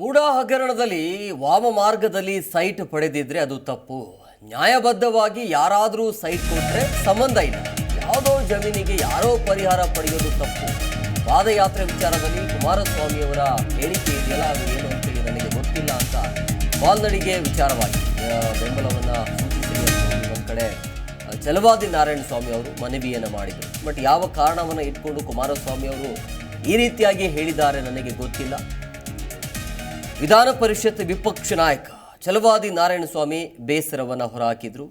ಮೂಡಾ ಹಗರಣದಲ್ಲಿ ವಾಮ ಮಾರ್ಗದಲ್ಲಿ ಸೈಟ್ ಪಡೆದಿದ್ರೆ ಅದು ತಪ್ಪು. ನ್ಯಾಯಬದ್ಧವಾಗಿ ಯಾರಾದರೂ ಸೈಟ್ ಕೊಟ್ಟರೆ ಸಂಬಂಧ ಇಲ್ಲ. ಯಾವುದೋ ಜಮೀನಿಗೆ ಯಾರೋ ಪರಿಹಾರ ಪಡೆಯೋದು ತಪ್ಪು. ಪಾದಯಾತ್ರೆ ವಿಚಾರದಲ್ಲಿ ಕುಮಾರಸ್ವಾಮಿ ಅವರ ಹೇಳಿಕೆ ಇದೆಯಲ್ಲ, ಅದು ಏನು ಅಂತೇಳಿ ನನಗೆ ಗೊತ್ತಿಲ್ಲ ಅಂತ ಬಾಲ್ನಡಿಗೆ ವಿಚಾರವಾಗಿ ಬೆಂಬಲವನ್ನು ಸೂಚಿಸಿದೆ ಹೇಳಿ ಕಡೆ ಚಲವಾದಿ ನಾರಾಯಣ ಸ್ವಾಮಿ ಅವರು ಮನವಿಯನ್ನು ಮಾಡಿದರು. ಬಟ್ ಯಾವ ಕಾರಣವನ್ನು ಇಟ್ಕೊಂಡು ಕುಮಾರಸ್ವಾಮಿ ಅವರು ಈ ರೀತಿಯಾಗಿ ಹೇಳಿದ್ದಾರೆ ನನಗೆ ಗೊತ್ತಿಲ್ಲ. ವಿಧಾನ ಪರಿಷತ್ ವಿಪಕ್ಷ ನಾಯಕ ಚಲವಾದಿ ನಾರಾಯಣಸ್ವಾಮಿ ಬೇಸರವನ್ನು ಹೊರಹಾಕಿದ್ರು.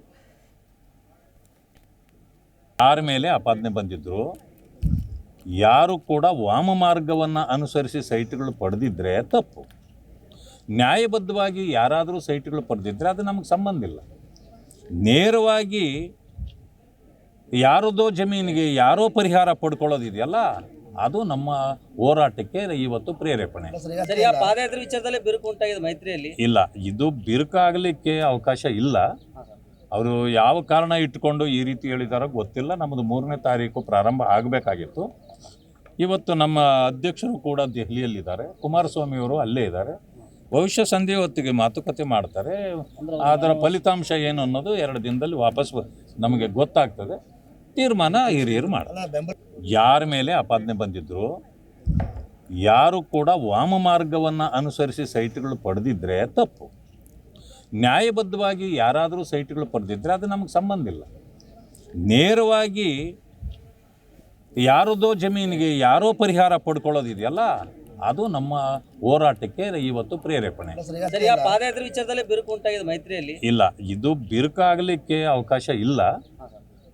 ಯಾರ ಮೇಲೆ ಆಪಾದನೆ ಬಂದಿದ್ರು, ಯಾರು ಕೂಡ ವಾಮ ಮಾರ್ಗವನ್ನು ಅನುಸರಿಸಿ ಸೈಟ್ಗಳು ಪಡೆದಿದ್ರೆ ತಪ್ಪು. ನ್ಯಾಯಬದ್ಧವಾಗಿ ಯಾರಾದರೂ ಸೈಟ್ಗಳು ಪಡೆದಿದ್ರೆ ಅದು ನಮಗೆ ಸಂಬಂಧ ಇಲ್ಲ. ನೇರವಾಗಿ ಯಾರದೋ ಜಮೀನಿಗೆ ಯಾರೋ ಪರಿಹಾರ ಪಡ್ಕೊಳ್ಳೋದಿದೆಯಲ್ಲ ಅದು ನಮ್ಮ ಹೋರಾಟಕ್ಕೆ ಇವತ್ತು ಪ್ರೇರೇಪಣೆ. ಪಾದಯಾತ್ರೆ ವಿಚಾರದಲ್ಲೇ ಬಿರುಕು ಉಂಟಾಗಿದೆ ಮೈತ್ರಿಯಲ್ಲಿ. ಇಲ್ಲ ಇದು ಬಿರುಕಾಗಲಿಕ್ಕೆ ಅವಕಾಶ ಇಲ್ಲ. ಅವರು ಯಾವ ಕಾರಣ ಇಟ್ಕೊಂಡು ಈ ರೀತಿ ಹೇಳಿದಾರೋ ಗೊತ್ತಿಲ್ಲ. ನಮ್ಮದು ಮೂರನೇ ತಾರೀಕು ಪ್ರಾರಂಭ ಆಗಬೇಕಾಗಿತ್ತು. ಇವತ್ತು ನಮ್ಮ ಅಧ್ಯಕ್ಷರು ಕೂಡ ದೆಹಲಿಯಲ್ಲಿದ್ದಾರೆ. ಕುಮಾರಸ್ವಾಮಿಯವರು ಅಲ್ಲೇ ಇದ್ದಾರೆ. ಭವಿಷ್ಯ ಸಂಧಿ ಹೊತ್ತಿಗೆ ಮಾತುಕತೆ ಮಾಡ್ತಾರೆ. ಅದರ ಫಲಿತಾಂಶ ಏನು ಅನ್ನೋದು ಎರಡು ದಿನದಲ್ಲಿ ವಾಪಸ್ ನಮಗೆ ಗೊತ್ತಾಗ್ತದೆ. ತೀರ್ಮಾನ ಹಿರಿಯರು ಮಾಡ ಯಾರ ಮೇಲೆ ಆಪಾದನೆ ಬಂದಿದ್ರು ಯಾರು ಕೂಡ ವಾಮ ಮಾರ್ಗವನ್ನು ಅನುಸರಿಸಿ ಸೈಟ್ಗಳು ಪಡೆದಿದ್ರೆ ತಪ್ಪು. ನ್ಯಾಯಬದ್ಧವಾಗಿ ಯಾರಾದರೂ ಸೈಟ್ಗಳು ಪಡೆದಿದ್ರೆ ಅದು ನಮಗೆ ಸಂಬಂಧ ಇಲ್ಲ. ನೇರವಾಗಿ ಯಾರದೋ ಜಮೀನಿಗೆ ಯಾರೋ ಪರಿಹಾರ ಪಡ್ಕೊಳ್ಳೋದಿದೆಯಲ್ಲ ಅದು ನಮ್ಮ ಹೋರಾಟಕ್ಕೆ ಇವತ್ತು ಪ್ರೇರೇಪಣೆ. ಪಾದಯಾತ್ರೆ ವಿಚಾರದಲ್ಲೇ ಬಿರುಕು ಉಂಟಾಗಿದೆ ಮೈತ್ರಿಯಲ್ಲಿ. ಇಲ್ಲ ಇದು ಬಿರುಕಾಗಲಿಕ್ಕೆ ಅವಕಾಶ ಇಲ್ಲ.